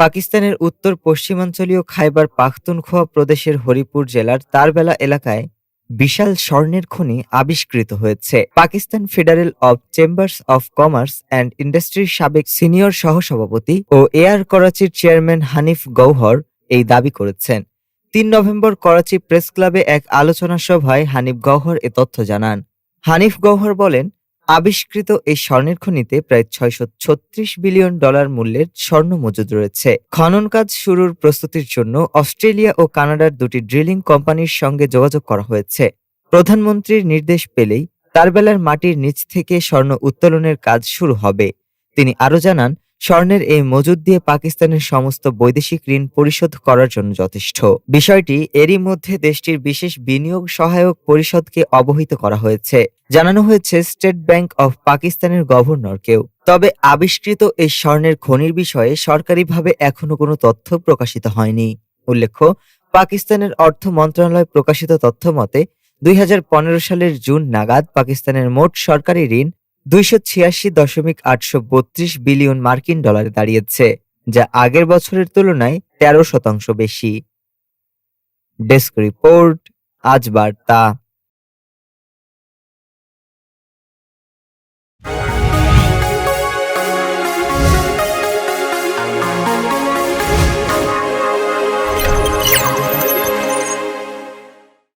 পাকিস্তানের উত্তর পশ্চিমাঞ্চলীয় খাইবার পাখতুনখোয়া প্রদেশের হরিপুর জেলার তারবেলা এলাকায় বিশাল স্বর্ণের খনি আবিষ্কৃত হয়েছে। Pakistan federal of chambers of commerce and ইন্ডাস্ট্রির সাবেক সিনিয়র সহসভাপতি ও এয়ার করাচির চেয়ারম্যান হানিফ গৌহর এই দাবি করেছেন। তিন নভেম্বর করাচি প্রেস ক্লাবে এক আলোচনা সভায় হানিফ গৌহর এ তথ্য জানান। হানিফ গৌহর বলেন আবিষ্কৃত এই স্বর্ণের খনিতে প্রায় ছয়শো ছত্রিশ বিলিয়ন ডলার মূল্যের স্বর্ণ মজুদ রয়েছে। খনন কাজ শুরুর প্রস্তুতির জন্য অস্ট্রেলিয়া ও কানাডার দুটি ড্রিলিং কোম্পানির সঙ্গে যোগাযোগ করা হয়েছে। প্রধানমন্ত্রীর নির্দেশ পেলেই তারবেলার মাটির নিচ থেকে স্বর্ণ উত্তোলনের কাজ শুরু হবে। তিনি আরও জানান স্বর্ণের এই মজুদ দিয়ে পাকিস্তানের সমস্ত বৈদেশিক ঋণ পরিশোধ করার জন্য যথেষ্ট। বিষয়টি এরই মধ্যে দেশটির বিশেষ বিনিয়োগ সহায়ক পরিষদকে অবহিত করা হয়েছে। জানানো হয়েছে, স্টেট ব্যাংক অফ পাকিস্তানের গভর্নরকেও। তবে আবিষ্কৃত এই স্বর্ণের খনির বিষয়ে সরকারিভাবে এখনও কোনো তথ্য প্রকাশিত হয়নি। উল্লেখ্য, পাকিস্তানের অর্থ মন্ত্রণালয় প্রকাশিত তথ্য মতে, দুই হাজার পনেরো সালের জুন নাগাদ পাকিস্তানের মোট সরকারি ঋণ দুইশো ছিয়াশি দশমিক আটশো বত্রিশ বিলিয়ন মার্কিন ডলার দাঁড়িয়েছে, যা আগের বছরের তুলনায় তেরো শতাংশ বেশি। ডেস্ক রিপোর্ট, আজ বার্তা।